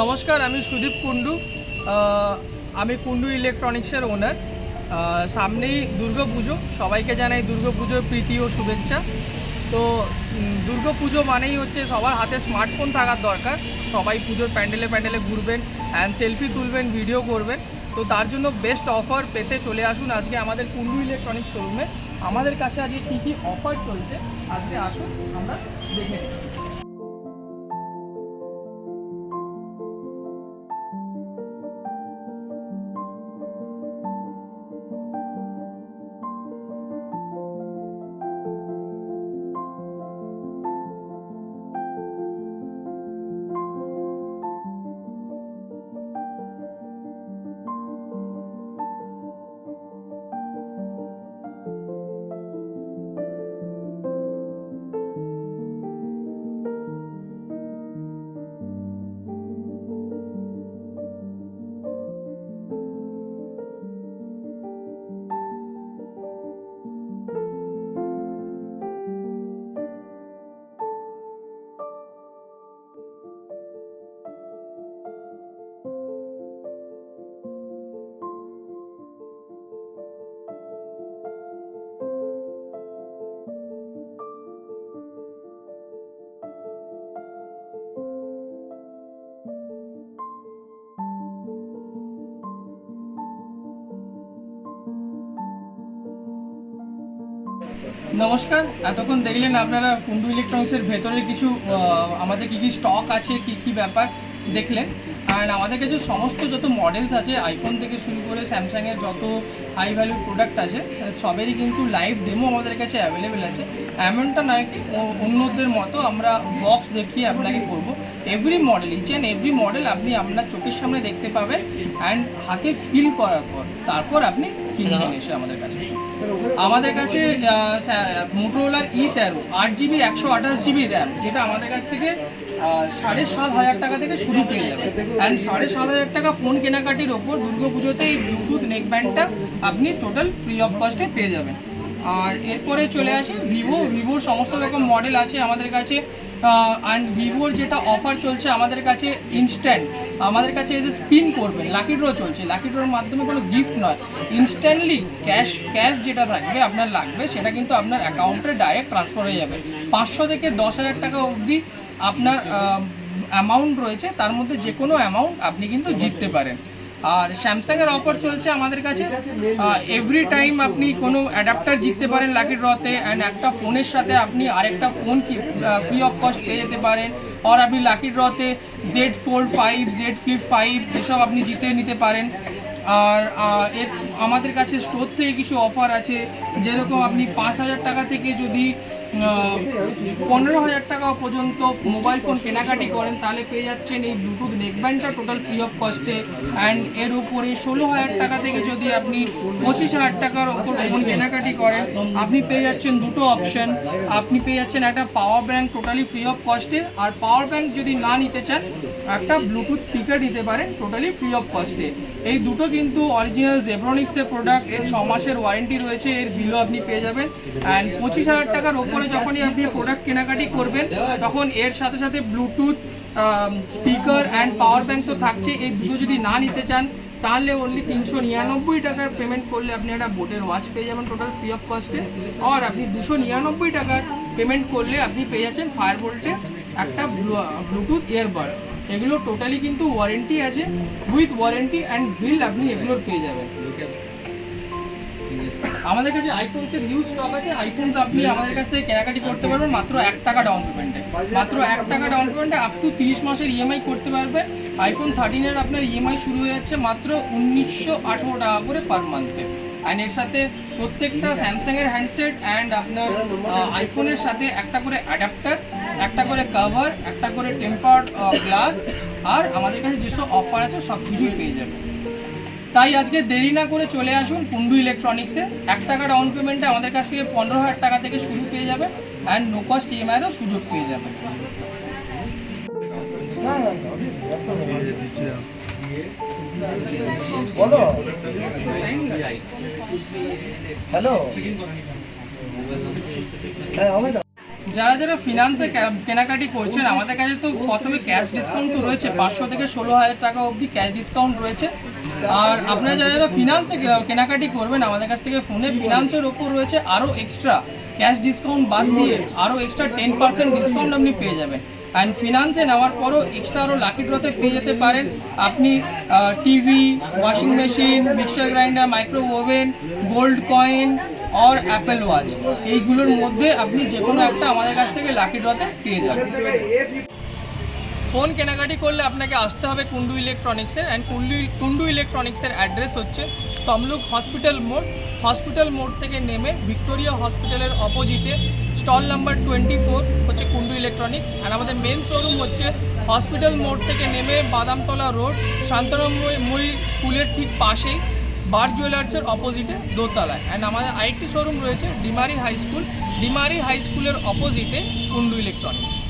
নমস্কার আমি সুদীপ আহ, আমি কুন্ডু ইলেকট্রনিক্সের ওনার। সামনেই দুর্গাপুজো। সবাইকে জানাই দুর্গাপুজোর প্রীতি ও শুভেচ্ছা। তো দুর্গাপুজো মানেই হচ্ছে সবার হাতে স্মার্টফোন থাকার দরকার। সবাই পুজোর প্যান্ডেলে প্যান্ডেলে ঘুরবেন অ্যান্ড সেলফি তুলবেন ভিডিও করবেন। তো তার জন্য বেস্ট অফার পেতে চলে আসুন আজকে আমাদের কুন্ডু ইলেকট্রনিক্স শোরুমে আমাদের কাছে আজকে কী কী অফার চলছে আজকে আসুন আমরা দেখে নিই। নমস্কার। এতক্ষণ দেখলেন আপনারা কুন্ডু ইলেকট্রনিক্সের ভেতরে কিছু আমাদের কি কি স্টক আছে, কি কি ব্যাপার দেখলেন। আর আমাদের কাছে সমস্ত যত মডেলস আছে আইফোন থেকে শুরু করে স্যামসাংয়ের যত হাই ভ্যালু প্রোডাক্ট আছে সবেরই কিন্তু লাইভ ডেমো আমাদের কাছে অ্যাভেলেবেল আছে। এমনটা নয় কি অন্যদের মতো আমরা বক্স দেখিয়ে আপনাকে করব। Every model each and every model আপনি আপনার চোখের সামনে দেখতে পাবেন অ্যান্ড হাতে ফিল করার পর তারপর আপনি কিনবেন এসে আমাদের কাছে। আমাদের কাছে মোটোরোলার ই তেরো আট জিবি একশো আঠাশ জিবি র্যাম যেটা আমাদের কাছ থেকে সাড়ে সাত হাজার টাকা থেকে শুরু পেয়ে যাবে। অ্যান্ড সাড়ে সাত হাজার টাকা ফোন কেনাকাটির ওপর দুর্গাপুজোতে এই ব্লুটুথ নেক ব্যান্ডটা আপনি টোটাল ফ্রি অফ কস্টে পেয়ে যাবেন। আর এরপরে চলে আসে ভিভো ভিভোর সমস্ত রকম মডেল আছে আমাদের কাছে। অ্যান্ড ভিভোর যেটা অফার চলছে আমাদের কাছে ইনস্ট্যান্ট আমাদের কাছে এসে স্পিন করবেন লাকি ড্র চলছে। লাকি ড্রোর মাধ্যমে কোনো গিফট নয়। ইনস্ট্যান্টলি ক্যাশ ক্যাশ যেটা থাকবে আপনার লাগবে, সেটা কিন্তু আপনার অ্যাকাউন্টে ডাইরেক্ট ট্রান্সফার হয়ে যাবে। পাঁচশো থেকে দশ হাজার টাকা অবধি আপনার অ্যামাউন্ট রয়েছে, তার মধ্যে যে কোনো অ্যামাউন্ট আপনি কিন্তু জিততে পারেন। আর স্যামসাংয়ের অফার চলছে আমাদের কাছে। এভরি টাইম আপনি কোনো অ্যাডাপ্টার জিততে পারেন লাকি ড্রতে অ্যান্ড একটা ফোনের সাথে আপনি আরেকটা ফোন কি ফ্রি অফ কস্ট পেয়ে যেতে পারেন। আর আপনি lucky ড্রতে Z four five Z flip five এসব আপনি জিতে নিতে পারেন। আর এর আমাদের কাছে স্টোর থেকে কিছু অফার আছে। যেরকম আপনি পাঁচ হাজার টাকা থেকে যদি পনেরো হাজার টাকা পর্যন্ত মোবাইল ফোন কেনাকাটি করেন, তাহলে পেয়ে যাচ্ছেন এই ব্লুটুথ নেকব্যান্ডটা টোটাল ফ্রি অফ কস্টে অ্যান্ড এর উপরে ষোলো হাজার টাকা থেকে যদি আপনি পঁচিশ হাজার টাকার ওপর ফোন কেনাকাটি করেন, আপনি পেয়ে যাচ্ছেন দুটো অপশন আপনি পেয়ে যাচ্ছেন একটা power bank totally free of কস্টে আর পাওয়ার ব্যাংক যদি না নিতে চান, একটা ব্লুটুথ স্পিকার নিতে পারেন টোটালি ফ্রি অফ কস্টে এই দুটো কিন্তু অরিজিনাল জেব্রনিক্সের প্রোডাক্টের ছ মাসের ওয়ারেন্টি রয়েছে, এর বিলও আপনি পেয়ে যাবেন। অ্যান্ড পঁচিশ হাজার টাকার ওপরে যখনই আপনি প্রোডাক্ট কেনাকাটি করবেন, তখন এর সাথে সাথে Bluetooth speaker and power bank তো থাকছে। এই দুটো যদি না নিতে চান, তাহলে অনলি তিনশো নিরানব্বই টাকার পেমেন্ট করলে আপনি একটা বোটের ওয়াচ পেয়ে যাবেন টোটাল ফ্রি অফ কস্টে আর আপনি দুশো নিরানব্বই টাকার পেমেন্ট করলে আপনি পেয়ে যাচ্ছেন ফায়ার বোল্টের একটা ব্লুটুথ ইয়ারবাড এগুলো টোটালি কিন্তু ওয়ারেন্টি আছে। উইথ ওয়ারেন্টি অ্যান্ড বিল আপনি এগুলোর পেয়ে যাবেন। আমাদের কাছে আইফোন আইফোনসের নিউ স্টক আছে। আইফোনস আপনি আমাদের কাছ থেকে কেনাকাটি করতে পারবেন মাত্র এক টাকা ডাউন পেমেন্টে মাত্র এক টাকা ডাউন পেমেন্টে আপ টু তিরিশ মাসের ইএমআই করতে পারবেন। আইফোন থার্টিনের আপনার ইএমআই শুরু হয়ে যাচ্ছে মাত্র উনিশশো আঠেরো টাকা করে পার মান্থে অ্যান্ড এর সাথে প্রত্যেকটা স্যামসাংয়ের হ্যান্ডসেট অ্যান্ড আপনার আইফোনের সাথে একটা করে অ্যাডাপ্টার একটা করে কভার একটা করে টেম্পার্ড গ্লাস আর আমাদের কাছে যেসব অফার আছে সব কিছুই পেয়ে যাবে তাই আজকে দেরি না করে চলে আসুন কুন্ডু ইলেকট্রনিক্সে এক টাকা ডাউন পেমেন্টে আমাদের কাছ থেকে পনেরো হাজার টাকা থেকে শুরু পেয়ে যাবে অ্যান্ড নো কস্ট ইএমআইয়েরও সুযোগ পেয়ে যাবে। হ্যালো। হ্যাঁ যারা যারা ফিনান্সে কেনাকাটি করছেন, আমাদের কাছে তো প্রথমে ক্যাশ ডিসকাউন্ট তো রয়েছে, পাঁচশো থেকে ষোলো হাজার টাকা অবধি ক্যাশ ডিসকাউন্ট রয়েছে। আর আপনারা যারা যারা ফিনান্সে কেনাকাটি করবেন, আমাদের কাছ থেকে ফোনে ফিনান্সের ওপর রয়েছে আরও এক্সট্রা ক্যাশ ডিসকাউন্ট বাদ দিয়ে আরও এক্সট্রা টেন পার্সেন্ট ডিসকাউন্ট আপনি পেয়ে যাবেন। অ্যান্ড ফিনান্সে নেওয়ার পরও এক্সট্রা আরও লাকি ড্রতে পেয়ে যেতে পারেন। আপনি TV washing machine mixer grinder micro oven gold coin or Apple watch এইগুলোর মধ্যে আপনি যে কোনো একটা আমাদের কাছ থেকে লাকি ড্রতে পেয়ে যাবেন। ফোন কেনাকাটি করলে আপনাকে আসতে হবে কুন্ডু ইলেকট্রনিক্সে অ্যান্ড কুন্ডু কুন্ডু ইলেকট্রনিক্সের অ্যাড্রেস হচ্ছে তমলুক হসপিটাল মোড়। হসপিটাল মোড় থেকে নেমে ভিক্টোরিয়া হসপিটালের অপোজিটে স্টল নাম্বার টোয়েন্টি ফোর হচ্ছে কুন্ডু ইলেকট্রনিক্স আর আমাদের মেন শোরুম হচ্ছে হসপিটাল মোড় থেকে নেমে বাদামতলা রোড শান্তরাময়ী স্কুলের ঠিক পাশেই। বার জুয়েলার্সের অপোজিটে দোতলায়। অ্যান্ড আমাদের আরেকটি শোরুম রয়েছে Dimari high school. Dimari high স্কুলের অপোজিটে কুন্ডু ইলেকট্রনিক্স।